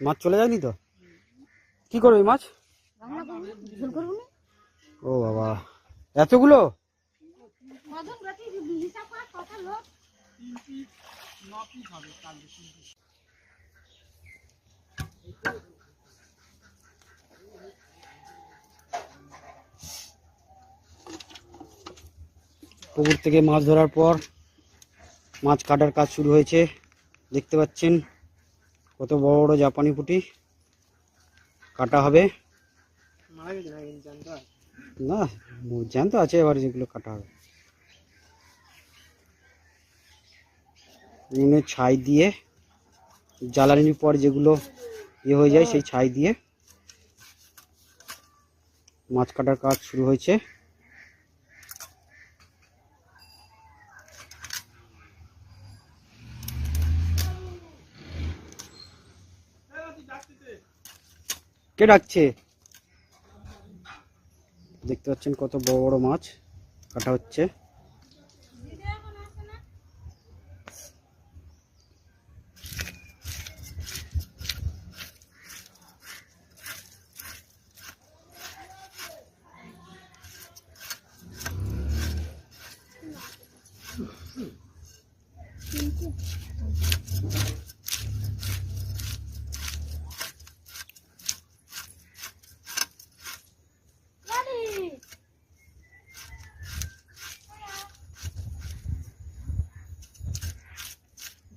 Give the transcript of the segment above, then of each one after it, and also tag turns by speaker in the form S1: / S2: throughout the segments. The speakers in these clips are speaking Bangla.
S1: মাছ চলে যায়নি তো? কি করবে মাছ? ও বাবা। এতগুলো? পুকুর থেকে মাছ ধরার পর মাছ কাটার কাজ শুরু হয়েছে। দেখতে পাচ্ছেন। কত বড় বড় জাপানি পুঁটি? কাটা হবে। না জ্যান্ত আছে এবার যেগুলো কাটা হবে। নুনে ছাই দিয়ে জ্বালানির পর যেগুলো ইয়ে হয়ে যায় সেই ছাই দিয়ে মাছ কাটার কাজ শুরু হয়েছে। কে ডাকছে? দেখতে পাচ্ছেন কত বড় বড় মাছ কাটা হচ্ছে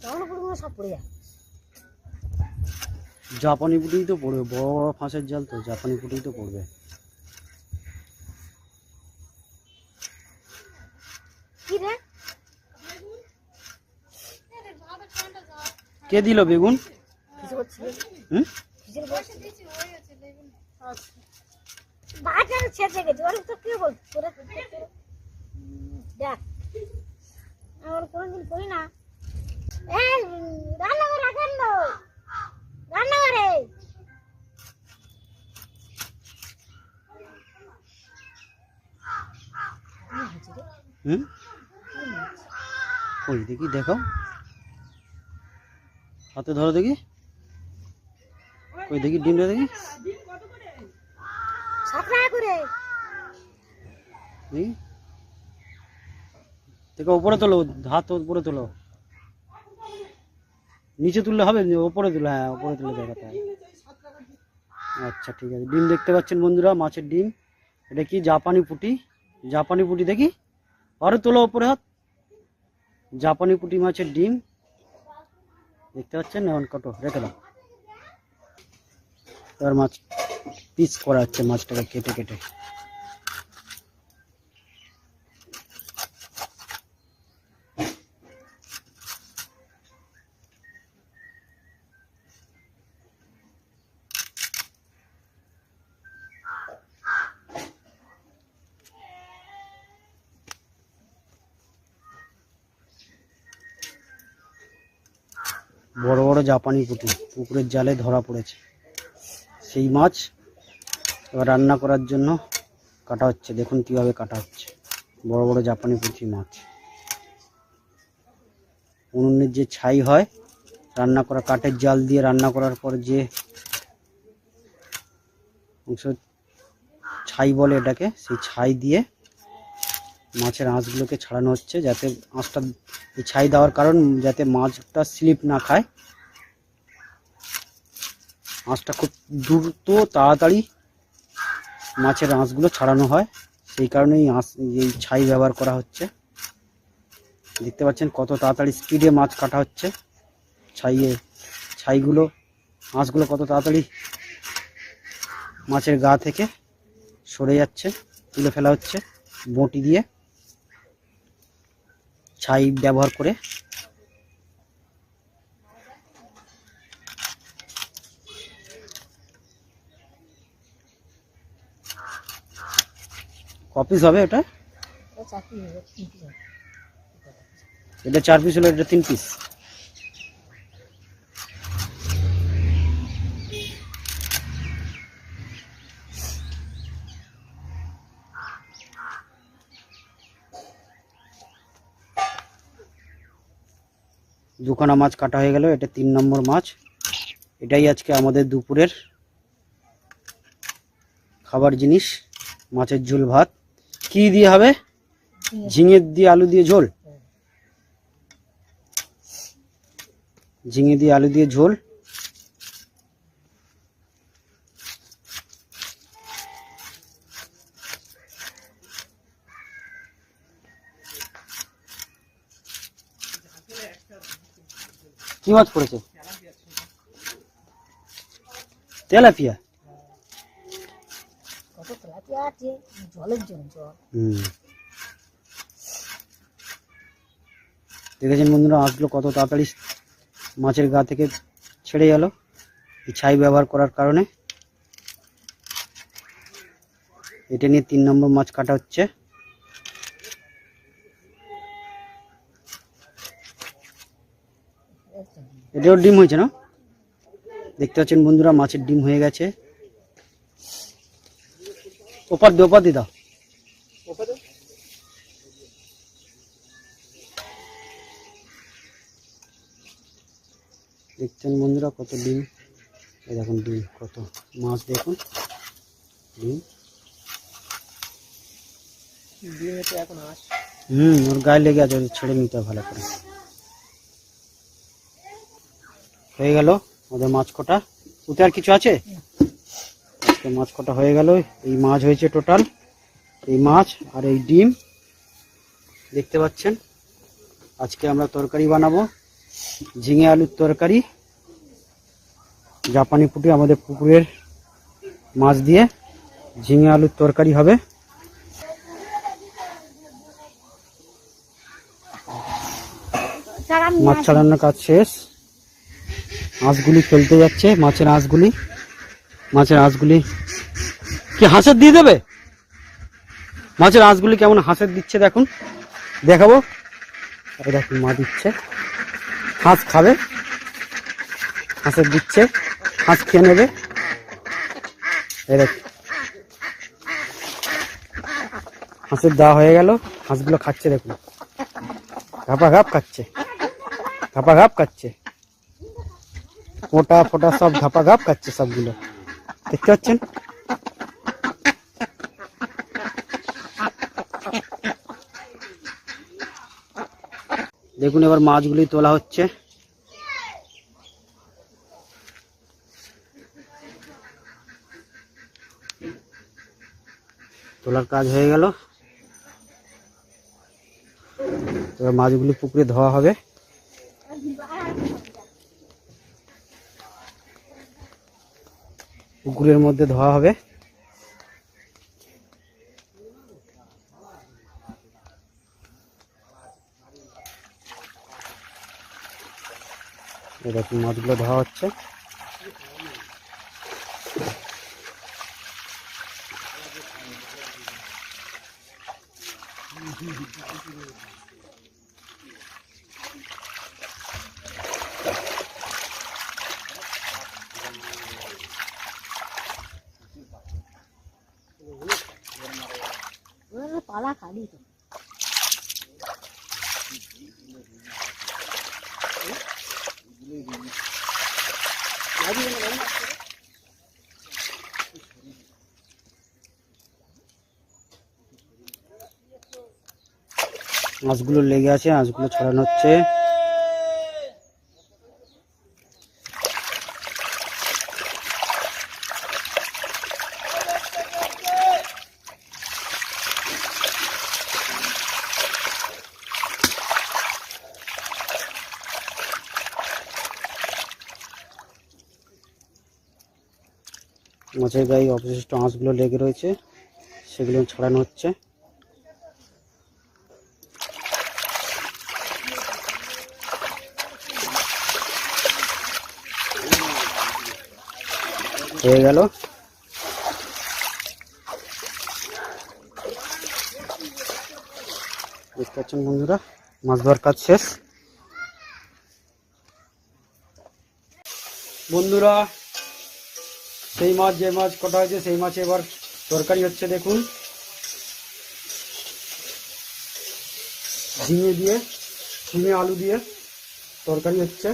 S2: জামা কাপড়গুলো সব পড়ে যায়
S1: জাপানি পুঁটিই তো পড়বে বড় বড় ফাঁসের জাল তো জাপানি পুঁটিই তো পড়বে।
S2: কি রে?
S1: কে দিল বেগুন?
S2: কোনোদিন করি না। রান্না করে রাখেন না
S1: হুম? ওই দেখি দেখাও। হাতে ধরো দেখি। ওই দেখি ডিমটা দেখি। দেখি। দেখো উপরে তোলো হাত উপরে তোলো। নিচে তুললে হবে? ওপরে তুলে হ্যাঁ ওপরে তুলে দেখাতে হবে আচ্ছা ঠিক আছে। ডিম দেখতে পাচ্ছেন বন্ধুরা, মাছের ডিম। এটা কি জাপানি পুঁটি? জাপানি পুঁটি দেখি। আরও তোলো ওপরে হাত। জাপানি পুঁটি মাছের ডিম। দেখতে পাচ্ছেন? এখন কটো? রেখে দাও। এবার মাছ, পিস করা হচ্ছে মাছটাকে কেটে কেটে। জাপানি পুঁটি, পুকুরের জালে ধরা পড়েছে। সেই মাছ এবার রান্না করার জন্য কাটা হচ্ছে। দেখুন কীভাবে কাটা হচ্ছে। বড় বড় জাপানি পুঁটি মাছ। উনুনের যে ছাই হয়, রান্না করা, কাঠের জাল দিয়ে রান্না করার পর যে অংশ ছাই বলে এটাকে, সেই ছাই দিয়ে মাছের আঁশগুলোকে ছাড়ানো হচ্ছে যাতে আঁশটা ছাই দেওয়ার কারণ, যাতে মাছটা স্লিপ না খায়। আঁশটা খুব দ্রুত, তাড়াতাড়ি মাছের আঁশগুলো ছাড়ানো হয়। সেই কারণেই আঁশ এই ছাই ব্যবহার করা হচ্ছে। দেখতে পাচ্ছেন কত তাড়াতাড়ি স্পিডে মাছ কাটা হচ্ছে। ছাইয়ে, ছাইগুলো আঁশগুলো কত তাড়াতাড়ি মাছের গা থেকে সরে যাচ্ছে, তুলে ফেলা হচ্ছে। বটি দিয়ে ছাই ব্যবহার করে কপিস হবে এটা। এটা চার পিস হলো এটা তিন পিস। দুখানা মাছ কাটা হয়ে গেল এটা তিন নম্বর মাছ। এটাই আজকে আমাদের দুপুরের খাবার জিনিস মাছের ঝোল ভাত। কি দিয়ে হবে? ঝিঙে দিয়ে আলু দিয়ে ঝোল? ঝিঙে দিয়ে আলু দিয়ে ঝোল? কি মাছ পড়েছে? তেলাপিয়া। দেখেছেন বন্ধুরা আঁশগুলো কত তাড়াতাড়ি মাছের গা থেকে ছেড়ে গেল। এই ছাই ব্যবহার করার কারণে। এটা নিয়ে তিন নম্বর মাছ কাটা হচ্ছে। এটাও ডিম হয়েছে না? দেখতে পাচ্ছেন বন্ধুরা, মাছের ডিম হয়ে গেছে। দিয়ে ওপার দিয়ে দাও। দেখছেন বন্ধুরা কত ডিম? এই দেখুন ডিম কত। মাছ দেখুন। ডিম। হুম, ওর গায়ে লেগে আছে ছেড়ে নিতে ভালো করে। হয়ে গেল ওদের মাছ কটা? ওতে আর কিছু আছে? আজকে মাছ কটা হয়ে গেল। এই মাছ হয়েছে টোটাল এই মাছ আর এই ডিম। দেখতে পাচ্ছেন? আজকে আমরা তরকারি বানাবো। ঝিঙে আলুর তরকারি। জাপানি পুঁটি আমাদের পুকুরের মাছ দিয়ে ঝিঙে আলুর তরকারি হবে। মাছ ছাড়ানোর কাজ শেষ। আঁশগুলি ফেলতে যাচ্ছে। মাছের আঁশগুলি। মাছের আঁশগুলি। কি হাঁসের দিয়ে দেবে? মাছের আঁশগুলি কেমন হাঁসের দিচ্ছে দেখুন। দেখাবো। দেখুন, মা দিচ্ছে। হাঁস খাবে। হাঁসের দিচ্ছে। হাঁস খেয়ে নেবে। এই হাঁসের দেওয়া হয়ে গেল। হাঁসগুলো খাচ্ছে দেখুন। ঘাপা ঘাপ খাচ্ছে। ঘাপা ঘাপ খাচ্ছে। ফোটা ফোটা সব ঘাপা ঘাপ খাচ্ছে সবগুলো। দেখতে পাচ্ছেন দেখুন এবার মাছগুলি তোলা হচ্ছে। তোলার কাজ হয়ে গেল। এবার মাছগুলি পুকুরে ধোয়া হবে। পুকুরের মধ্যে ধোয়া হবে। দেখুন মাছগুলো ধোয়া হচ্ছে?
S2: ওরা তো
S1: মাছগুলো লেগে আছে মাছগুলো ছড়ানো হচ্ছে। মাছের গায়ে অবশিষ্ট আঁশগুলো লেগে রয়েছে, সেগুলো ছড়ানো হচ্ছে। হয়ে গেল। দেখতে পাচ্ছেন বন্ধুরা? মাছ ধোয়ার কাজ শেষ। বন্ধুরা সেই মাছ, যে মাছ কটা হয়েছে, সেই মাছে এবার তরকারি হচ্ছে, দেখুন। ঝিঙে দিয়ে, ঝিঙে আলু দিয়ে তরকারি হচ্ছে।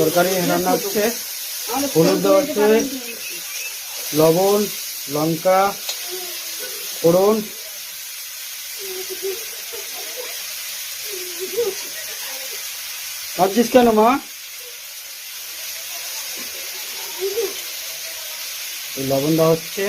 S1: তরকারি রান্না হচ্ছে। হলুদ হচ্ছে। লবণ, লঙ্কা, ফোড়ন। ভাবছিস কেন মা? এই লবণ দেওয়া হচ্ছে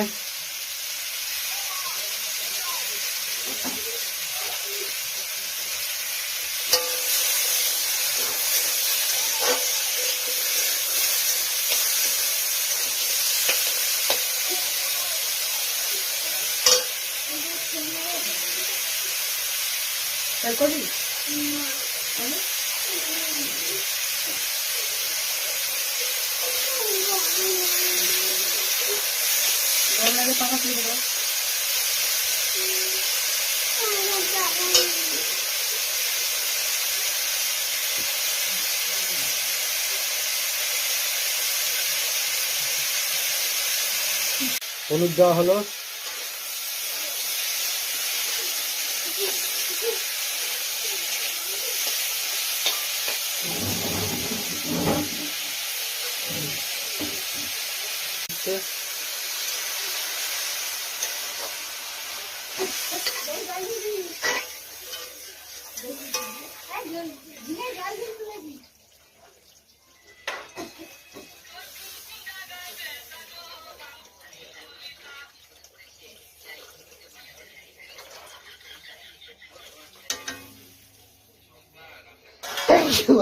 S1: হলুদ দেওয়া হলো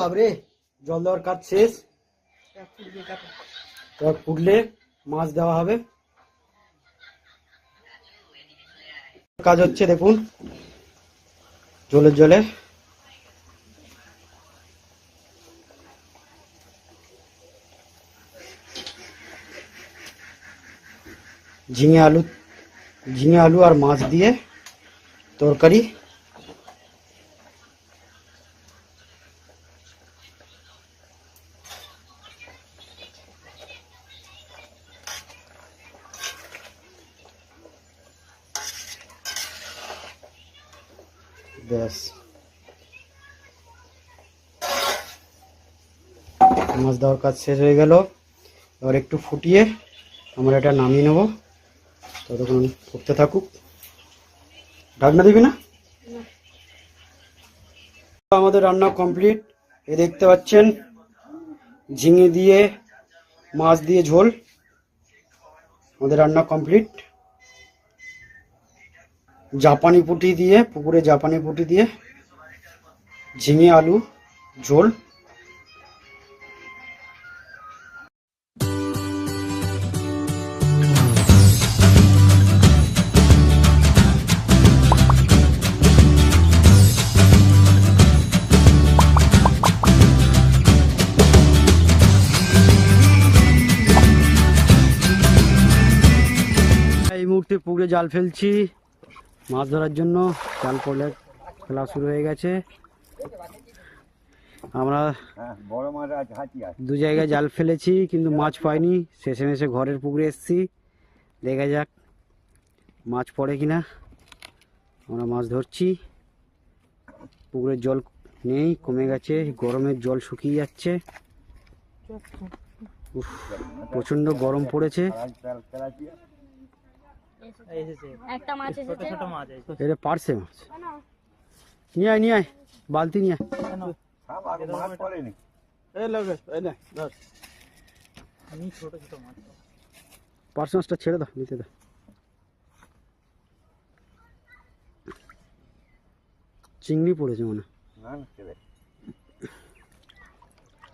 S1: বাবরে জল দেওয়ার কাজ শেষ এবার ফুটলে মাছ দেওয়া হবে। কাজ হচ্ছে দেখুন, জলের জলে। ঝিঙে আলু ঝিঙে আলু আর মাছ দিয়ে তরকারি ব্যাস মাছ দেওয়ার কাজ শেষ হয়ে গেল। এবার একটু ফুটিয়ে আমরা এটা নামিয়ে নেব। ততক্ষণ ফুটতে থাকুক। ঢাকনা দিবি না? আমাদের রান্না কমপ্লিট। এ দেখতে পাচ্ছেন, ঝিঙে দিয়ে, মাছ দিয়ে ঝোল। আমাদের রান্না কমপ্লিট। জাপানি পুঁটি দিয়ে, পুকুরে জাপানি পুঁটি দিয়ে, ঝিঙে, আলু, ঝোল। পুকুরে জাল ফেলছি। মাছ ধরার জন্য জাল পড়লে ফেলা শুরু হয়ে গেছে। আমরা
S3: হ্যাঁ
S1: দু জায়গায় জাল ফেলেছি কিন্তু মাছ পাইনি শেষে মেশে ঘরের পুকুরে এসেছি। দেখা যাক মাছ পড়ে কিনা। আমরা মাছ ধরছি। পুকুরের জল নেই কমে গেছে। গরমের জল শুকিয়ে যাচ্ছে। প্রচণ্ড গরম পড়েছে।
S2: মাছ এসেছে।
S1: এটা পারছে মাছ। নিয়ে আয় নিয়ে আয়। বালতি নিয়ে আয়।
S3: হ্যাঁ আগে মাছ পড়েনি।
S1: পার্স মাছটা ছেড়ে দাও নিতে দাও। চিংড়ি পড়েছে মনে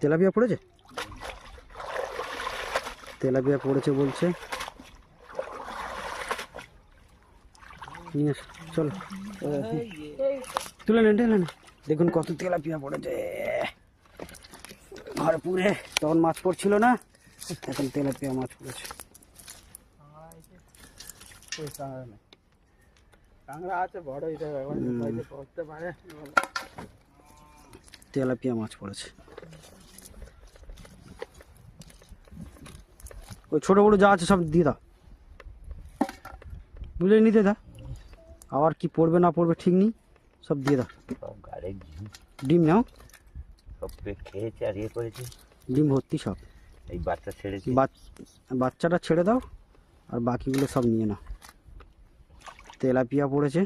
S1: তেলাপিয়া পড়েছে? তেলাপিয়া পড়েছে বলছে। নিয়ে আসো, চলো। তুলে নেন নেন। দেখুন কত তেলাপিয়া পড়েছে। ঘরে পুরে তখন মাছ পড়ছিল না এখন তেলাপিয়া মাছ পড়েছে। তেলাপিয়া মাছ পড়েছে। ওই ছোট বড় যা আছে সব দিয়ে দাও। বুঝলে নিতে দা। আবার কি পড়বে না পড়বে ঠিক নেই সব দিয়ে দাও। ডিম। নাও।
S3: সব পেট খেয়েছে আর ইয়ে করেছে।
S1: ডিম ভর্তি সব।
S3: এই বাচ্চা ছেড়েছে।
S1: বাচ- বাচ্চাটা ছেড়ে দাও আর বাকিগুলো সব নিয়ে নাও। তেলাপিয়া পড়েছে।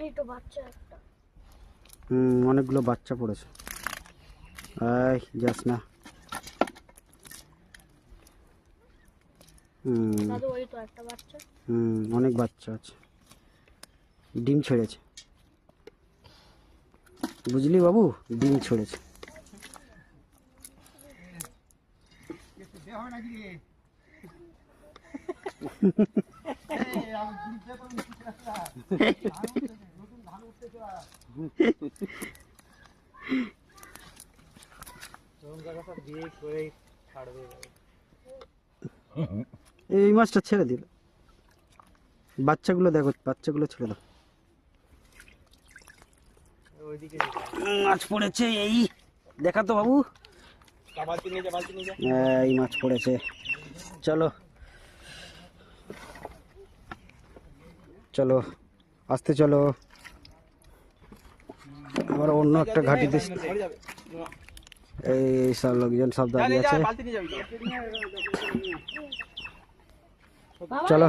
S2: এই তো বাচ্চা একটা।
S1: হুম অনেকগুলো বাচ্চা পড়েছে। এই যাস না। হুম।
S2: দাদু ওই তো একটা বাচ্চা।
S1: হুম অনেক বাচ্চা আছে। ডিম ছেড়েছে। বুঝলি বাবু? ডিম ছেড়েছে। এই মাছটা ছেড়ে দিল। বাচ্চাগুলো দেখো, বাচ্চাগুলো ছেড়ে দাও। মাছ পড়েছে এই। দেখা তো বাবু।
S4: বালতি নিয়ে যা বালতি নিয়ে যা
S1: এই মাছ পড়েছে। চলো। চলো। আসতে চলো। আবার অন্য একটা ঘাটিতে এই সব লোকজন সব দাঁড়িয়ে আছে। চলো।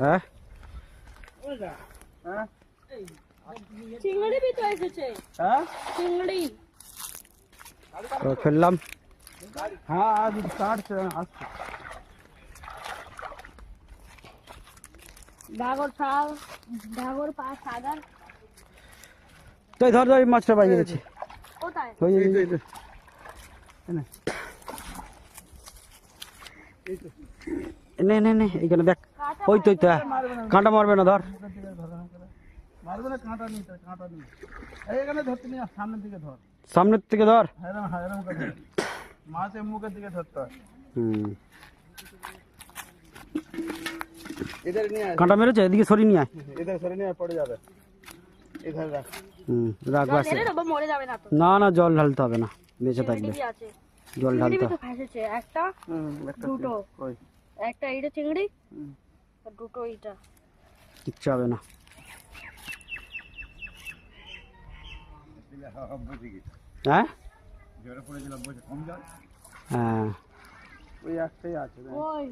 S1: হ্যাঁ?
S4: হ্যাঁ?
S2: চিংড়ি भी तो এসেছে।
S4: হ্যাঁ?
S2: চিংড়ি।
S1: তো ফেললাম।
S4: হ্যাঁ আজ কাটছে আসছে।
S2: ডাগর শাল ডাগর পা সাদা।
S1: তো ধর ধর মাছটা বাইরে গেছে।
S2: কোথায়?
S1: ওই
S4: এই এই এই তো
S1: নে নে নে এইখানে দেখ। ওই তো তো হ্যাঁ। কাঁটা মারবে না ধর।
S4: মারবে না কাঁটা নিতে কাঁটা এখানে ধরতে নিয়ে সামনের দিকে ধর।
S1: সামনের থেকে ধর
S4: হ্যাঁ হ্যাঁ। মাছের মুখের দিকে ধরতে হয়
S1: হুম।
S4: এদের নিয়ে আয়
S1: কাঁটা মেরেছে? এদিকে সরিয়ে নিয়ে আয়।
S4: এদের সরে নিয়ে আয়, পড়ে যাবে এধারে রাখ
S1: হুম রাখ। বাস
S2: মরে যাবে না তো
S1: না না জল ঢালতে হবে না। বেঁচে থাকবে। জল ঢালতে
S2: একটা
S4: হুম একটা
S2: দুটো। একটা এইটা চিংড়ি
S4: হুম।
S2: আর দুটো এইটা।
S1: কিচ্ছু হবে না।
S3: বুঝে গেছি
S1: হ্যাঁ?
S3: জলে পড়েছিলাম বসে কম জল
S1: হ্যাঁ।
S4: ওই একটাই আছে দেখ।
S2: ওই।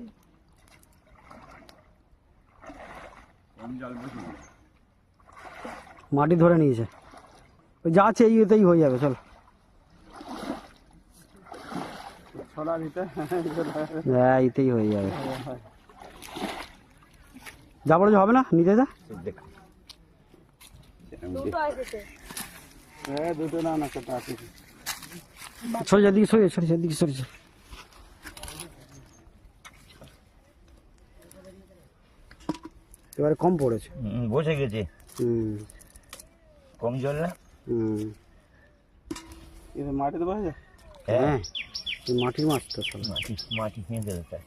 S3: কম জল বুঝে গেছি
S1: মাটি ধরে নিয়েছে। ওই যা আছে এই এতেই হয়ে যাবে চল।
S4: ছড়া দিতে।
S1: হ্যাঁ এইতেই হয়ে যাবে। যা বলে হবে না? নিতে যা।
S3: দেখ
S2: দুটো এসেছে
S4: হ্যাঁ দুটো না না সেটা আছে।
S1: সরে যা দিকে সরে সরে দিকে সরে যা। এবারে কম পড়েছে।
S3: বসে গেছে।
S1: হুম।
S3: কম জল না?
S1: হুম।
S4: এটা মাটিতে বসে যায়
S1: হ্যাঁ। এই মাটির মাছ তো সব
S3: মাটি মাটি খেয়ে দেবে তাই।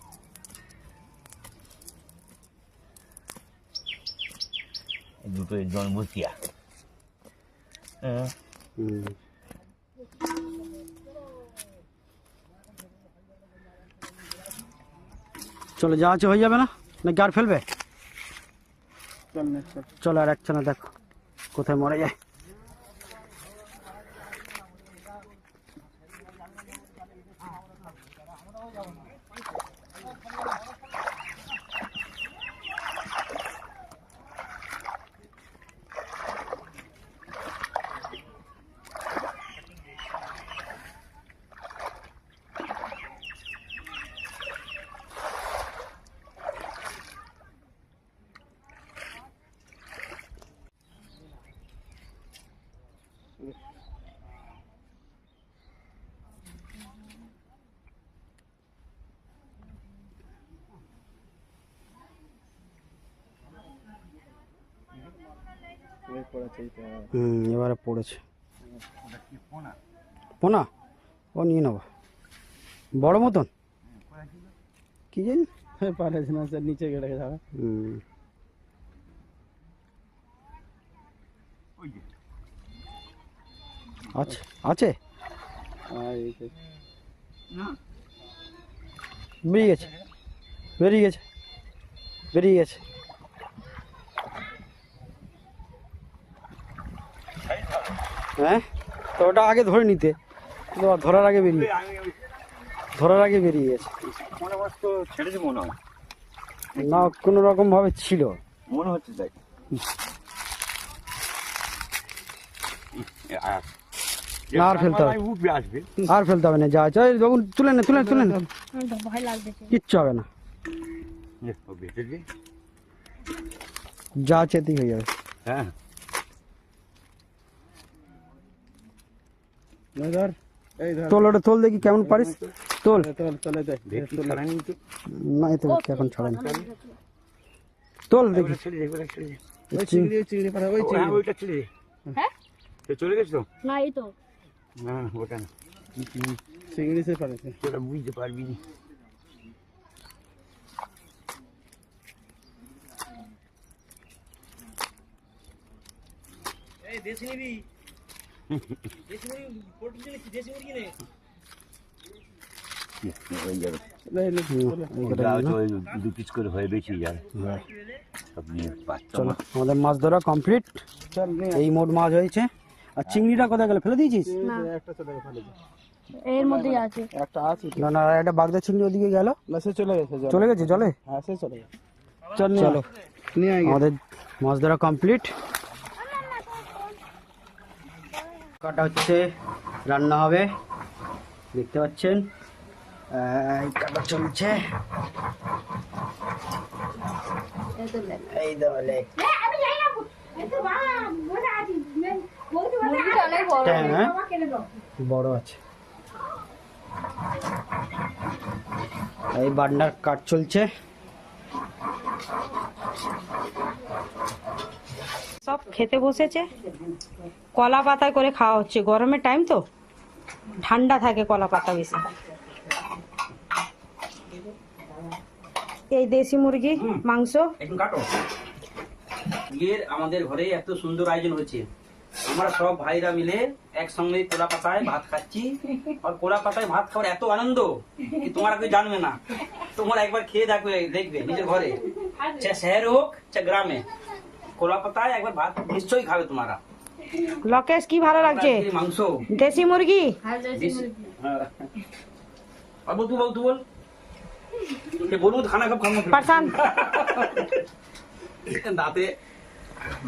S3: এই দুটো জন ভুতিয়া হ্যাঁ
S1: হুম। চলো যা আছে হয়ে যাবে না? নাকি আর ফেলবে?
S4: চল নে চল
S1: চলো আর একখানা দেখো কোথায় মরে যায়। হুম এবারে পড়েছে। পোনা? ও নিয়ে নেব। বড় মতন? কি জানি?
S4: পারে না স্যার নিচে গেড়ে যাবে
S1: হুম।
S3: ওই
S1: আছে আছে?
S4: হ্যাঁ
S1: বেরিয়ে গেছে। বেরিয়ে গেছে। বেরিয়ে গেছে। হ্যাঁ? তো ওটা আগে ধরে নিতে। ধরার আগে বেরিয়ে ধরার আগে বেরিয়ে গেছে।
S3: মনে ছেড়েছি মনে হয়
S1: না। কোনো রকম ভাবে ছিল।
S3: মনে হচ্ছে তাই
S1: আর ফেলতে হবে।
S3: উঠবে
S1: আর ফেলতে হবে না যা ওই যখন তুলে নে তুলে নে, তুলে নে। কিচ্ছু হবে না।
S3: ও বেঁচে দিয়ে?
S1: যা এতেই হয়ে যাবে।
S3: হ্যাঁ।
S4: ধর। এই ধর।
S1: তোল ওটা তোল দেখি কেমন পারিস। তোল না এতে এখন ছাড়ে তোল দেখি।
S3: চলে গেছে তো?
S2: না এই তো।
S3: হ্যাঁ ওটা না।
S4: চিংড়ি সে
S3: তোরা বুঝতে পারবি না।
S4: এই নে,
S1: আমাদের মাছ ধরা কমপ্লিট
S4: চল
S1: এই মোট মাছ হয়েছে। আর চিংড়িটা কোথায় গেল? ফেলে দিয়েছিস।
S2: এর আছে।
S4: একটা আছে।
S1: না না একটা বাগদা চিংড়ি ওদিকে গেল।
S4: না সে চলে গেছে
S1: চলে গেছে জলে?
S4: হ্যাঁ সে চলে গেছে।
S1: চল চলো
S4: নিয়ে
S1: আমাদের মাছ ধরা কমপ্লিট কাটা হচ্ছে, রান্না হবে। দেখতে পাচ্ছেন? কাটা চলছে। এই দলে হ্যাঁ? বড় আছে। এই বান্ডার কাট চলছে।
S5: সব খেতে বসেছে। কলা পাতায় করে খাওয়া হচ্ছে। গরমের টাইম তো। ঠান্ডা থাকে কলা পাতা বেশি। এই দেশি মুরগি মাংস।
S6: বিয়ের আমাদের ঘরে এত সুন্দর আয়োজন হয়েছে। আমরা সব ভাইরা মিলে একসঙ্গে কোলা পাতায় ভাত খাচ্ছি। আর কোলা পাতায় ভাত খাওয়ার এত আনন্দ কি তোমরা কেউ জানবে না। তোমরা একবার খেয়ে দেখবে দেখবে নিজের ঘরে। চাहे শহরে হোক চাहे গ্রামে। কলা পাতায় একবার ভাত নিশ্চয়ই খাবে তোমারা।
S5: লকেশ কি ভালো লাগছে?
S6: মাংস।
S5: দেশি মুরগি?
S6: হ্যাঁ, হ্যাঁ। আর বল তুই বল তুই বল। বলু খানা কব খাব।
S5: পারসান।
S6: দাঁতে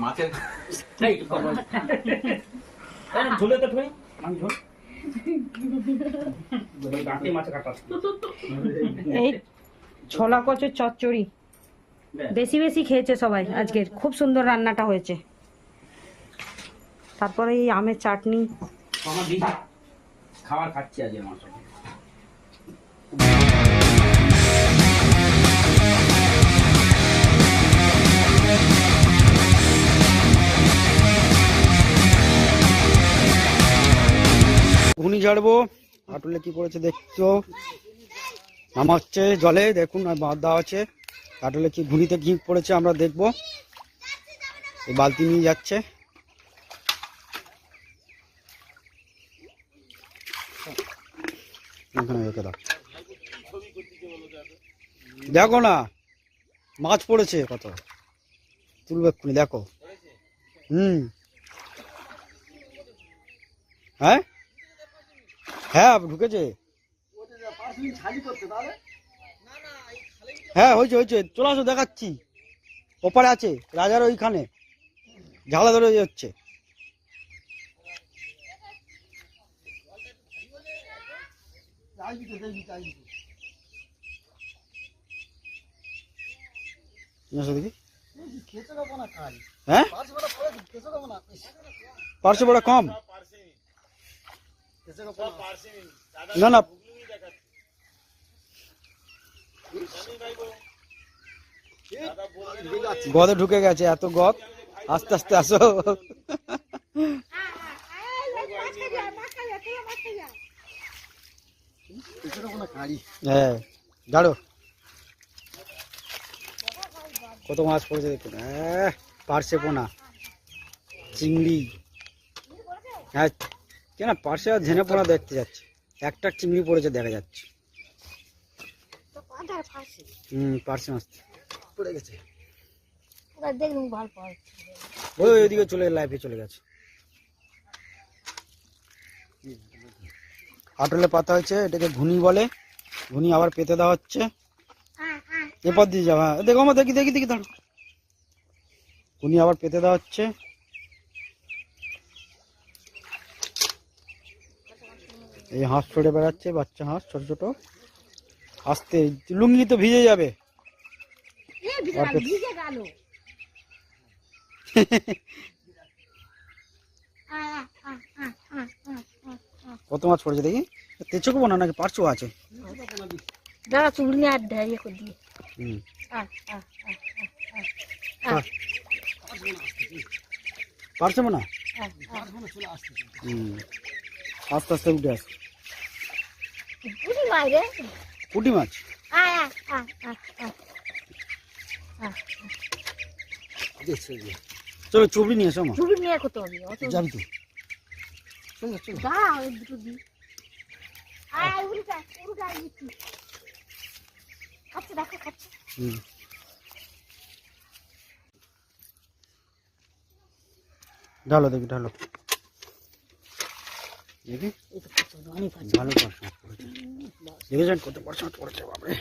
S6: মাছের এই ঝুলে তো ঠুই।
S5: মাংস ছোলা কচুর চচ্চড়ি। বেশি বেশি খেয়েছে সবাই আজকের। খুব সুন্দর রান্নাটা হয়েছে। তারপরে এই আমের চাটনি।
S6: খাবার খাচ্ছি আজকে
S1: ঘুনি ঝাড়বো। আটুলে কি করেছে দেখতো নামাচ্ছে জলে দেখুন আর বাঁধ দেওয়া আছে। আটুলে কি ঘুনিতে কি পড়েছে আমরা দেখব। এই বালতি নিয়ে যাচ্ছে। দেখো না, মাছ পড়েছে। কত? তুলবে এক্ষুনি, দেখো। হুম। হ্যাঁ? হ্যাঁ ঢুকেছে। হ্যাঁ হয়েছে হয়েছে চলে আসো, দেখাচ্ছি। ওপারে আছে, রাজার ওইখানে। ঝালা ধরে হচ্ছে হ্যাঁ? কম। না না গদে ঢুকে গেছে এত গদ। আস্তে আস্তে আসো। হ্যাঁ দাঁড়ো। কত মাছ পড়েছে দেখুন। হ্যাঁ পার্শে পোনা। চিংড়ি। হ্যাঁ কেন পার্শে আর ঝেনে পোনা দেখতে যাচ্ছে। একটা চিংড়ি পড়েছে দেখা যাচ্ছে। হুম পার্শে মাছ। পড়ে গেছে।
S2: দেখুন ভালো পাওয়া
S1: ওই ওইদিকে চলে লাইফে চলে গেছে। আটলে পাতা হয়েছে এটাকে ঘুনি বলে। ঘুনি আবার পেতে দেওয়া হচ্ছে। এরপর দিয়ে যাওয়া। হ্যাঁ দেখো আমার দেখি দেখি দেখি দাঁড়ো ঘুনি আবার পেতে দেওয়া হচ্ছে। এই হাঁস ছড়ে বেড়াচ্ছে বাচ্চা হাঁস ছোট ছোট। আস্তে লুঙ্গি তো ভিজে যাবে। কত মাছ পড়েছে দেখি? তেচকো না নাকি পারচো আছে?
S2: দাঁড়া চুড়ি নিয়ে আর দেয় করে দিয়ে।
S1: হুম। পারছে না। হুম। আস্তে আস্তে উঠে আস।
S2: বুঝি নাই রে।
S1: পুটি মাছ। চলো চুবড়ি নিয়ে এসো
S2: চুড়ি নিয়ে করতে হবে
S1: যাবি তো।
S2: দাঁড়া ওই দুটো দি। আয় উড়িটা উড়িটা দিচ্ছি খাচ্ছে দেখো খাচ্ছে।
S1: হুম। ঢালো দেখি ঢালো। দেখি? ভালো পড়াশোনা করেছে দেখেছেন কত পড়াশোনা করেছে বাপরে।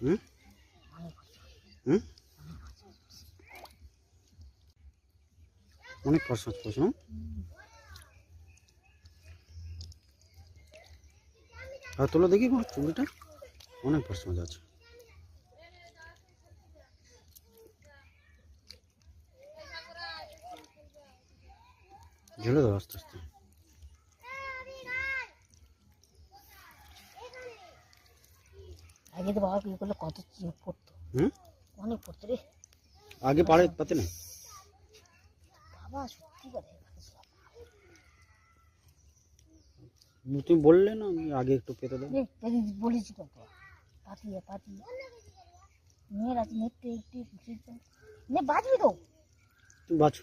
S1: হুম? হুম? অনেক পড়াশোনা করেছে না আর তোলো দেখি চুড়িটা অনেক পড়াশোনা আছে। ঝেলে দাও আস্তে আস্তে।
S2: আগে তো বাবা কি করলে কত পড়তো?
S1: হুম?
S2: অনেক পড়তো রে।
S1: আগে পারে পাতে না?
S2: বাবা সত্যি করে
S1: তুমি বললে না আমি আগে একটু পেতে দেবো।
S2: বলেছি তো। পাতিয়ে পাতিয়ে। মেয়ের আছে নেটে একটু নে বাজবি তো।
S1: তুমি বাঁচো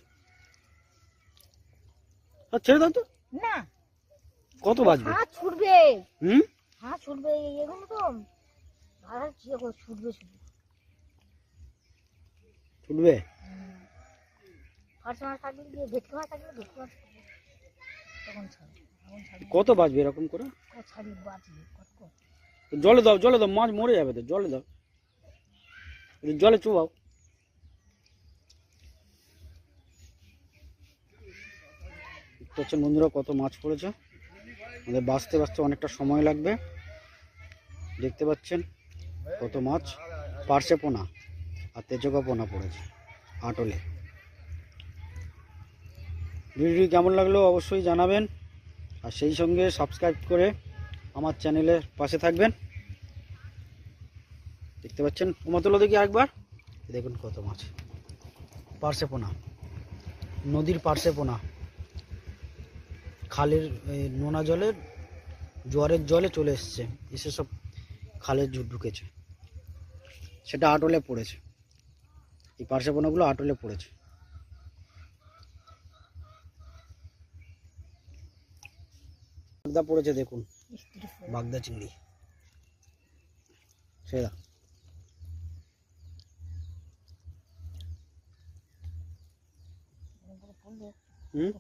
S1: আর ছেড়ে দাও তো।
S2: না।
S1: কত বাজবে?
S2: হাত ছুটবে
S1: হুম?
S2: হাত ছুটবে এগুলো তো। ভাড়া কি করে ছুটবে ছুটবে।
S1: ছুটবে?
S2: ফার্স্ট মাস থাকলে গিয়ে ভেটকি মাছ থাকলে ভেটকি মাছ তখন ছাড়বে
S1: কত বাজবে এরকম করে? জলে দাও জলে দাও মাছ মরে যাবে তো জলে দাও। জলে চুবাও। বন্ধুরা কত মাছ পড়েছে? আমাদের বাঁচতে বাঁচতে অনেকটা সময় লাগবে। দেখতে পাচ্ছেন। কত মাছ পার্শে পোনা আর তেজকা পোনা পড়েছে, আটলে। ভিডিওটি কেমন লাগল অবশ্যই জানাবেন আর সেই সঙ্গে সাবস্ক্রাইব করে আমার চ্যানেলের পাশে থাকবেন। দেখতে পাচ্ছেন পোমাতলো দেখি একবার দেখুন কত মাছ। পার্শে পোনা, নদীর পার্শে পোনা। খালের নোনা জলের, জোয়ারের জলে চলে এসছে। এসে সব খালের জু ঢুকেছে। সেটা আটলে পড়েছে। এই পার্শে পোনাগুলো আটলে পড়েছে। বাগদা পড়েছে দেখুন। বাগদা চিংড়ি।
S2: পড়লে
S1: হুম?